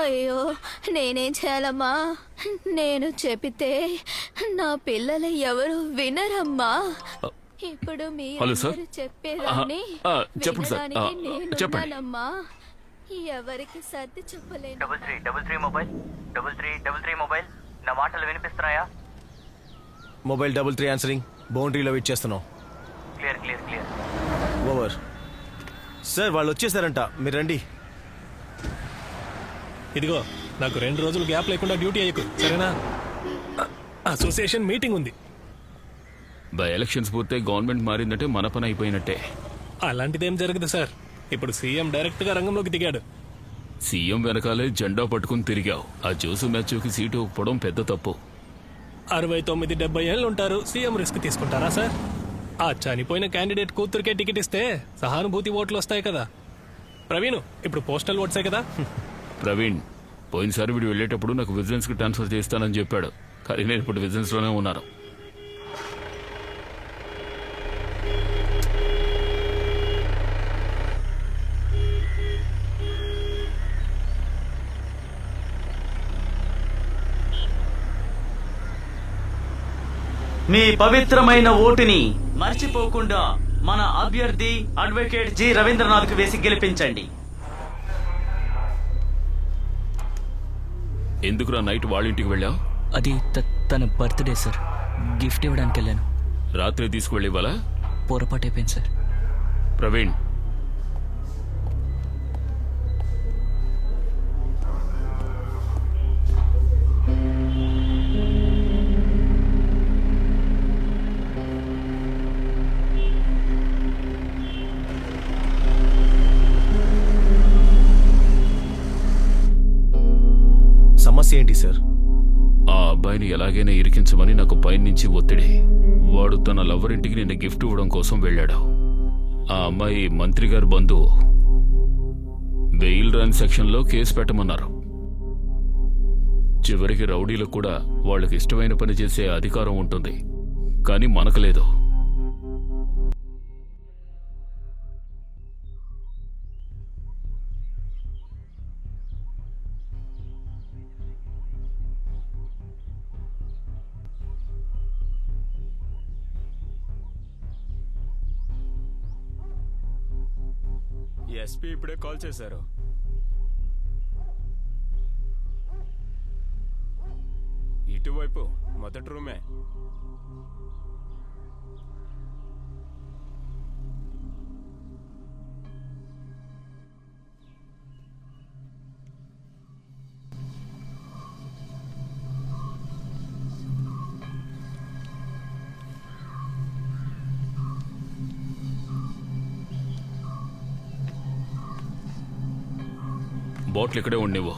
అయ్యో నేనేం చేయాలమ్మా? నేను చెబితే నా పిల్లలు ఎవరు వినరమ్మా? ఇప్పుడు హలో సార్. మీరు చెప్పేదాన్ని ఆ, ఆ, చెప్పండి సార్. ఆ, వినడానికి నేను చెప్పండి. ఉన్నానమ్మా. ఎవరికి సర్ది చెప్పలేను. Double three double three mobile. Double three double three mobile. నా మాటలు వినిపిస్తున్నాయా? Mobile double three answering. బౌండరీలో wait చేస్తున్నాం. Clear clear clear. Over. Sir వాళ్ళు వచ్చేసారంట. మీరు రండి. ఇదిగో నాకు రెండు రోజులు గ్యాప్ లేకుండా డ్యూటీ అయ్యకు సరేనా? అసోసియేషన్ మీటింగ్ ఉంది. బై ఎలక్షన్స్ పూర్తే గవర్నమెంట్ మారిందంటే మన పని అయిపోయినట్టే. అలాంటిదేం జరగదు సార్. ఇప్పుడు సీఎం డైరెక్ట్గా రంగంలోకి దిగాడు. సీఎం వెనకాలే జెండా పట్టుకుని తిరిగావు. ఆ జోసు మ్యాచ్కి సీటు ఒప్పడం పెద్ద తప్పు. అరవై తొమ్మిది డెబ్బై ఏళ్ళు ఉంటారు. సీఎం రిస్క్ తీసుకుంటారా సార్? ఆ చనిపోయిన క్యాండిడేట్ కూతురికే టికెట్ ఇస్తే సహానుభూతి ఓట్లు వస్తాయి కదా. ప్రవీణ్ ఇప్పుడు పోస్టల్ ఓట్సే కదా. ప్రవీణ్ పోయినసారి వీడు వెళ్ళేటప్పుడు నాకు విజిలెన్స్కి ట్రాన్స్ఫర్ చేస్తానని చెప్పాడు. కానీ నేను ఇప్పుడు విజిలెన్స్ ఉన్నారు ఉన్నాను. మీ పవిత్రమైన ఓటుని మర్చిపోకుండా మన అభ్యర్థి అడ్వకేట్ జి రవీంద్రనాథ్కు వేసి గెలిపించండి. ఎందుకురా నైట్ వాళ్ళ ఇంటికి వెళ్ళావు? అది త- తన బర్త్డే సార్. గిఫ్ట్ ఇవ్వడానికి వెళ్ళాను రాత్రి తీసుకువెళ్ళి ఇవ్వాలా? పొరపాటు అయిపోయింది సార్. ప్రవీణ్ సమస్య ఏంటి సార్? ఆ అబ్బాయిని ఎలాగైనా ఇరికించమని నాకు పైనుంచి ఒత్తిడి. వాడు తన లవ్వర్ ఇంటికి నిన్న గిఫ్ట్ ఇవ్వడం కోసం వెళ్ళాడు. ఆ అమ్మాయి మంత్రి గారి బంధువు. బెయిల్ రాని సెక్షన్లో కేసు పెట్టమన్నారు. చివరికి రౌడీలకు కూడా వాళ్ళకి ఇష్టమైన పని చేసే అధికారం ఉంటుంది. కానీ మనకు లేదు. ఎస్పీ ఇప్పుడే కాల్ చేశారు. ఇటువైపు మొదటి రూమే. బాటిల్ ఇక్కడే ఉండేవో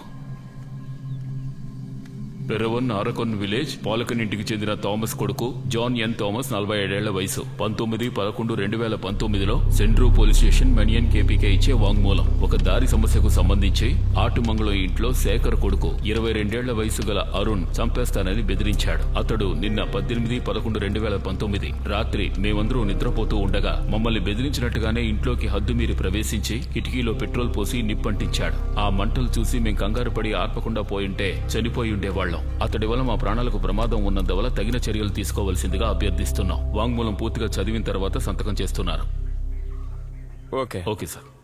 పెరవన్ ఆరకొన్ విలేజ్ పాలకన్ ఇంటికి చెందిన థామస్ కొడుకు జాన్ ఎన్ థామస్ నలభై ఏడేళ్ళ వయసు. పంతొమ్మిది పదకొండు రెండు వేల పంతొమ్మిదిలో సెంట్రూ పోలీస్ స్టేషన్ మెనియన్ కేపీకే ఇచ్చే వాంగ్మూలం. ఒక దారి సమస్యకు సంబంధించి ఆటుమంగళం ఇంట్లో శేఖర్ కొడుకు ఇరవై రెండేళ్ళ వయసు గల అరుణ్ చంపేస్తానని బెదిరించాడు. అతడు నిన్న పద్దెనిమిది పదకొండు రెండు వేల పంతొమ్మిది రాత్రి మేమందరూ నిద్రపోతూ ఉండగా మమ్మల్ని బెదిరించినట్టుగానే ఇంట్లోకి హద్దుమీరి ప్రవేశించి కిటికీలో పెట్రోల్ పోసి నిప్పంటించాడు. ఆ మంటలు చూసి మేం కంగారు పడి ఆర్పకుండా పోయింటే చనిపోయి ఉండేవాళ్ళం అతడి వల్ల మా ప్రాణాలకు ప్రమాదం ఉన్నందువల్ల తగిన చర్యలు తీసుకోవాల్సిందిగా అభ్యర్థిస్తున్నాం. వాంగ్మూలం పూర్తిగా చదివిన తర్వాత సంతకం చేస్తున్నారు. ఓకే. Okay sir.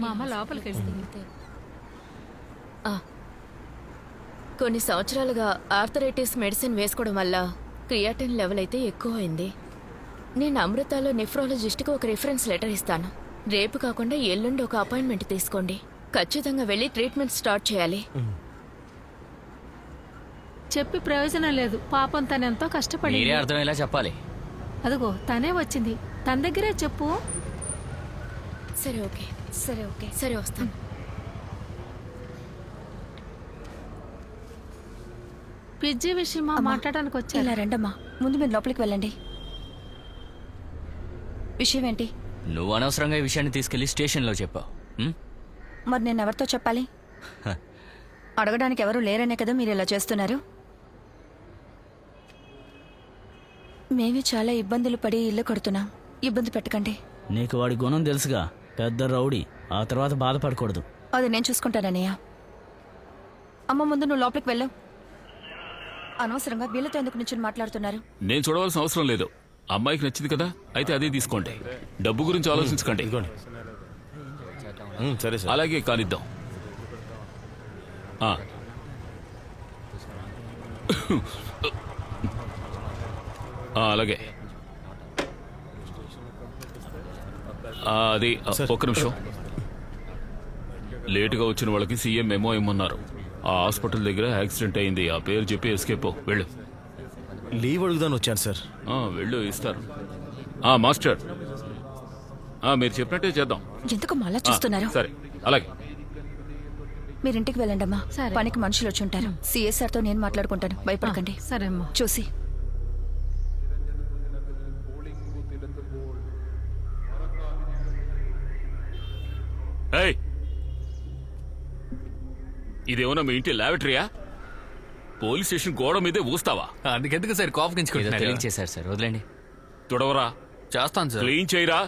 మా అమ్మ లోపలికి వెళ్తుంది. కొన్ని సంవత్సరాలుగా ఆర్థరైటిస్ మెడిసిన్ వేసుకోవడం వల్ల క్రియాటిన్ లెవెల్ అయితే ఎక్కువ అయింది నేను అమృతాలో నెఫ్రాలజిస్ట్కి ఒక రిఫరెన్స్ లెటర్ ఇస్తాను. రేపు కాకుండా ఎల్లుండి ఒక అపాయింట్మెంట్ తీసుకోండి. ఖచ్చితంగా వెళ్ళి ట్రీట్మెంట్ స్టార్ట్ చేయాలి. చెప్పి ప్రయోజనం లేదు. పాపం తనెంతో కష్టపడి మీరే అర్థమయ్యేలా చెప్పాలి. అదిగో తనే వచ్చింది. తన దగ్గరే చెప్పు. సరే ఓకే. సరే ఓకే. సరే వస్తాను. పిజ్జి విషయమా మాట్లాడడానికి వచ్చారు? ఇలా రండమ్మా. ముందు మీరు లోపలికి వెళ్ళండి. విషయం ఏంటి నువ్వు అనవసరంగా ఈ విషయాన్ని తీసుకెళ్ళి స్టేషన్లో చెప్పావు. ఉం? మరి నేను ఎవరితో చెప్పాలి? అడగడానికి ఎవరు లేరనే కదా మీరు ఇలా చేస్తున్నారు. మేమే చాలా ఇబ్బందులు పడి ఇల్లు కడుతున్నాం. ఇబ్బంది పెట్టకండి. నీకు వాడి గుణం తెలుసుగా. పెద్ద రౌడీ. ఆ తర్వాత బాధపడకూడదు. అది నేను చూసుకుంటానన్నయ్య. అమ్మ ముందు నువ్వు లోపలికి వెళ్ళవు అనవసరంగా వీళ్ళతో ఎందుకు నుంచి మాట్లాడుతున్నారు? నేను చూడవలసిన అవసరం లేదు. అమ్మాయికి నచ్చింది కదా అయితే అదే తీసుకోండి. డబ్బు గురించి ఆలోచించకండి. సరే సార్. అలాగే కానిద్దాం. ఆ. ఆ, అలాగే. ఆ, అది ఒక్క నిమిషం. లేటుగా వచ్చిన వాళ్ళకి సీఎం మెమో ఇమ్మన్నారు. ఆ హాస్పిటల్ దగ్గర యాక్సిడెంట్ అయింది. ఆ పేరు చెప్పి ఎస్కేప్ వెళ్ళు. లీవ్ అడుగుదాని వచ్చాను సార్. ఆ, వెళ్ళు ఇస్తారు. ఆ, మాస్టర్. ఆ, మీరు చెప్పినట్టే చేద్దాం. ఎందుకు మళ్ళా చూస్తున్నారు? సరే. అలాగే. మీరు ఇంటికి వెళ్ళండి అమ్మా. పనికి మనుషులు వచ్చి ఉంటారు. సిఎస్ఆర్తో నేను మాట్లాడుకుంటాను. భయపడకండి. సరే అమ్మా. చూసి. ఇదేమన్నా మీ ఇంటి లాబరేటరీయా పోలీస్ స్టేషన్ గోడ మీదే ఊస్తావా? అందుకెందుకు సార్ ఏదో కోపగించుకుంటున్నారు తెలియచేశారు సార్ వదిలేండి తుడవరా. చేస్తాను సార్. క్లీన్ చేయరా.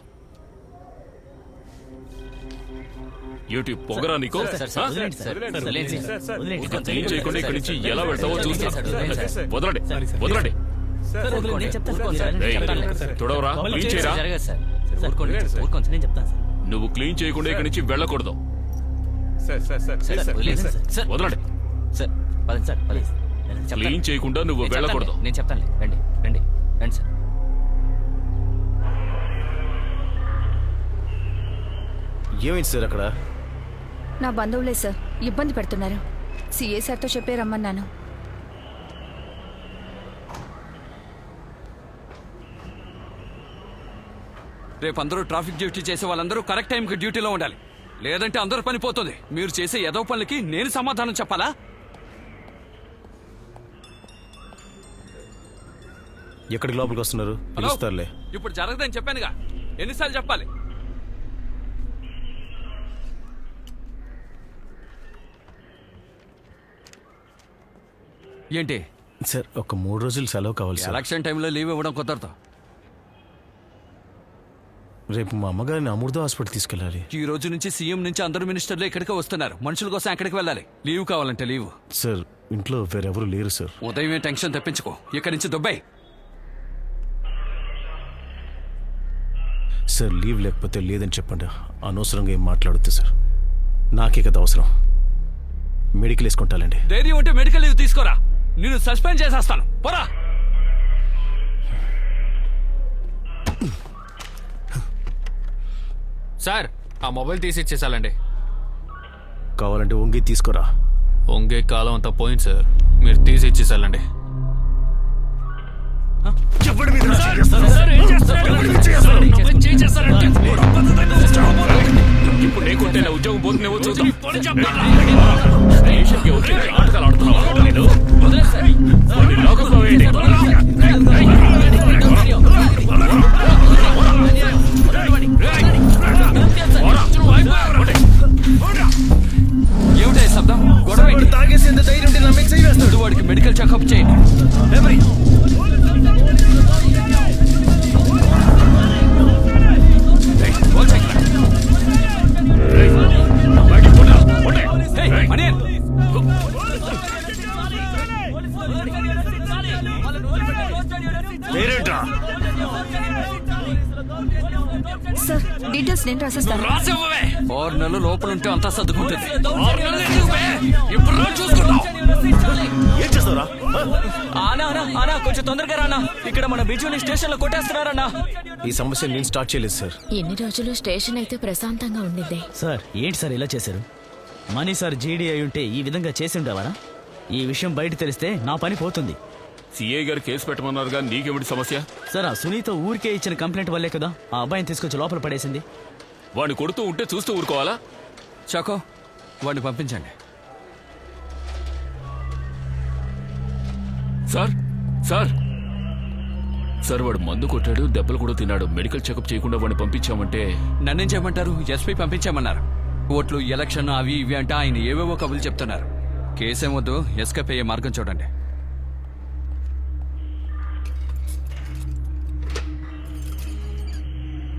ఏటి పొగరా నీకు? సార్ సార్ ఆ? వదిలేండి సార్ వదిలేండి సార్ వదిలేండి ఇక క్లీన్ చేయకుండా ఇక్కడి నుంచి ఎలా వెళ్తావో చూస్తా. సార్, వదిలేండి. వదలండి. వదలండి సార్, వదిలేండి, నేను చెప్తాను సార్, నేను ఏయ్, చెప్తానులే, సార్. తుడవరా క్లీన్ చేయరా? జరగదు సార్. సార్, ఊరుకోండి, ఊరుకోండి సార్, నేను చెప్తాను సార్. నువ్వు క్లీన్ చేయకుండా ఇక్కడి నుంచి వెళ్ళకూడదు. Sir sir sir sir, sir వదిలేండి సార్. సార్. వదలండి. సార్ పదండి సార్ పదండి నేను చెప్తాను. క్లీన్ చేయకుండా నువ్వు నేను చెప్తానులే, వెళ్ళకూడదు. నేను చెప్తానులే. రండి రండి రండి సార్. ఏమైంది సార్ అక్కడ? నా బంధువులే సార్ ఇబ్బంది పెడుతున్నారు. సిఎస్ఆర్తో చెప్పే రమ్మన్నాను. రేపు అందరూ ట్రాఫిక్ డ్యూటీ చేసే వాళ్ళందరూ కరెక్ట్ టైంకి డ్యూటీలో ఉండాలి. లేదంటే అందరూ పని పోతుంది. మీరు చేసే ఏదో పనులకి నేను సమాధానం చెప్పాలా? ఎక్కడికి లోపలికి వస్తున్నారు? హలో? పిలుస్తారులే. ఇప్పుడు జరగదని చెప్పానుగా. ఎన్నిసార్లు చెప్పాలి? ఏంటి? సార్ ఒక మూడు రోజులు సెలవు కావాలి సార్. ఎలక్షన్ టైంలో లీవ్ ఇవ్వడం కుదరదు. రేపు మా అమ్మగారిని అమృత హాస్పిటల్ తీసుకెళ్ళాలి. ఈ రోజు నుంచి సీఎం నుంచి అందరు మినిస్టర్లు ఇక్కడికే వస్తున్నారు. మనుషుల కోసం ఎక్కడికి వెళ్ళాలి? లీవ్ కావాలంటే లీవ్. సార్ ఇంట్లో వేరెవరు లేరు సార్. ఉదయమే టెన్షన్ తెప్పించుకో. ఇక్కడి నుంచి దుబాయ్ సార్ లీవ్ లేకపోతే లేదని చెప్పండి. అనవసరంగా ఏం మాట్లాడొద్దు సార్. నాకే కదా అవసరం. మెడికల్ వేసుకుంటానండి ధైర్యం ఉంటే మెడికల్ లీవ్ తీసుకోరా. నేను సస్పెండ్ చేసేస్తాను. పోరా. సార్ ఆ మొబైల్ తీసి ఇచ్చేసాలండి కావాలంటే వంగి తీసుకోరా ఒంగే కాలం అంతా పోయింది సార్ మీరు తీసి ఇచ్చేసాలండి ఇప్పుడు లేకుంటే నా ఉద్యోగం ఆడుతున్నావా? నేను? లోకంలో వేయండి. సార్ డీటెయిల్స్ నేను రాసిస్తాను. రాసివ్వవే. ఆరు నెలలు లోపల ఉంటే అంతా సర్దుకుంటుంది. ఆరు నెలలు ఎందుకు బే? ఇప్పుడు రా చూసుకుందాం ఏం చేస్తావురా? ఆనా ఆనా ఆనా కొంచెం తొందరగా రానా. ఇక్కడ మన బిజుని స్టేషన్లో కొట్టేస్తున్నారన్నా. ఈ సమస్య నేను స్టార్ట్ చేయలేదు సార్. ఎన్ని రోజులు స్టేషన్ అయితే ప్రశాంతంగా ఉండింది సార్ ఏంటి సార్ ఇలా చేశారు? మనీ సార్ జీడీ అయి ఉంటే ఈ విధంగా చేసి ఉండేవారా ఈ విషయం బయట తెలిస్తే నా పని పోతుంది. సిఐ గారు కేసు పెట్టమన్నారుగా నీకేమిటి సమస్య? సార్ ఆ సునీత ఊరికే ఇచ్చిన కంప్లైంట్ వల్లే కదా ఆ అబ్బాయిని తీసుకొచ్చి లోపల పడేసింది. వాడిని కొడుతూ ఉంటే చూస్తూ ఊరుకోవాలా? చాకో వాడిని పంపించండి. Sir sir! సార్ వాడు మందు కొట్టాడు దెబ్బలు కూడా తిన్నాడు. మెడికల్ చెకప్ చేయకుండా వాడిని పంపించామంటే నన్నేం చేయమంటారు? ఎస్పీ పంపించామన్నారు ఓట్లు ఎలక్షన్ అవి ఇవి అంటే ఆయన ఏవేవో కబులు చెప్తున్నారు. కేసేం వద్దు ఎస్కేప్ అయ్యే మార్గం చూడండి.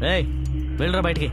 ఏయ్ వెళ్ళరా బయటికి.